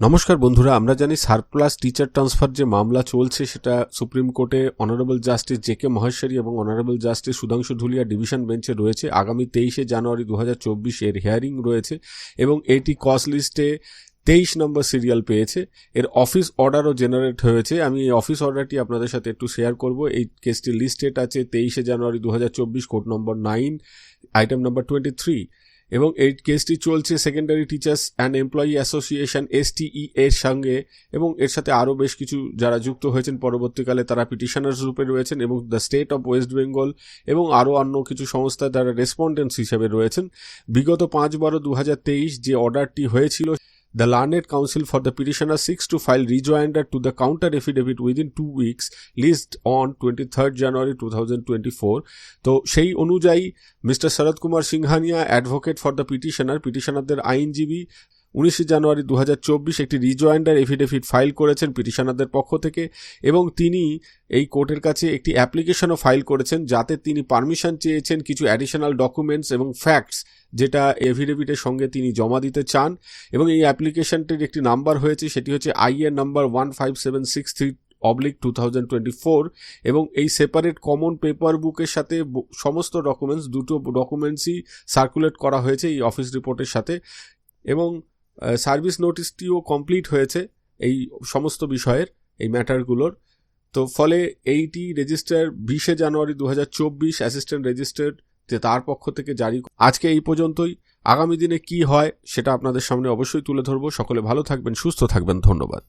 নমস্কার বন্ধুরা, আমরা জানি সারপ্লাস টিচার ট্রান্সফার যে মামলা চলছে, সেটা সুপ্রিম কোর্টে honourable justice J K Maheshwari এবং honourable justice Sudhanshu Dhulia division বেঞ্চে রয়েছে। আগামী তেইশে জানুয়ারি দু হাজার চব্বিশ এর হিয়ারিং রয়েছে এবং এটি কস লিস্টে তেইশ নম্বর সিরিয়াল পেয়েছে। এর অফিস অর্ডারও জেনারেট হয়েছে। আমি এই অফিস অর্ডারটি আপনাদের সাথে একটু শেয়ার করব। এই কেসটি লিস্টেড আছে তেইশে জানুয়ারি দু court number nine item number twenty three এবং এই কেসটি চলছে secondary teachers and employee association S T E এর সঙ্গে এবং এর সাথে আরও বেশ কিছু যারা যুক্ত হয়েছেন, পরবর্তীকালে তারা পিটিশনার্স রূপে রয়েছেন এবং the state of West Bengal এবং আরও অন্য কিছু সংস্থা যারা রেসপন্ডেন্টস হিসেবে রয়েছেন। বিগত পাঁচ বারো দু যে অর্ডারটি হয়েছিল The Learned Counsel for the petitioner seeks to file rejoinder to the counter affidavit within two weeks, list on 23rd January 2024. তো সেই অনুযায়ী mister Sarat Kumar Singhania advocate for the petitioner পিটিশনারদের আইনজীবী উনিশে জানুয়ারি দু হাজার চব্বিশ একটি রিজয়েন্ডার এফিডেভিট ফাইল করেছেন পিটিশনারদের পক্ষ থেকে এবং তিনি এই কোর্টের কাছে একটি অ্যাপ্লিকেশনও ফাইল করেছেন যাতে তিনি পারমিশন চেয়েছেন কিছু অ্যাডিশনাল ডকুমেন্টস এবং ফ্যাক্টস যেটা এফিডেভিটের সঙ্গে তিনি জমা দিতে চান এবং এই অ্যাপ্লিকেশনটির একটি নাম্বার হয়েছে, সেটি হচ্ছে I A number one five seven six three oblique two thousand twenty four এবং এই সেপারেট কমন পেপার বুকের সাথে সমস্ত ডকুমেন্টস, দুটো ডকুমেন্টসই সার্কুলেট করা হয়েছে এই অফিস রিপোর্টের সাথে এবং সার্ভিস নোটিশটিও কমপ্লিট হয়েছে এই সমস্ত বিষয়ের, এই ম্যাটারগুলোর তো ফলে এইটি রেজিস্টার বিশে জানুয়ারি দু হাজার চব্বিশ অ্যাসিস্ট্যান্ট রেজিস্টার্ড তার পক্ষ থেকে জারি আজকে এই পর্যন্তই। আগামী দিনে কি হয় সেটা আপনাদের সামনে অবশ্যই তুলে ধরবো। সকলে ভালো থাকবেন, সুস্থ থাকবেন। ধন্যবাদ।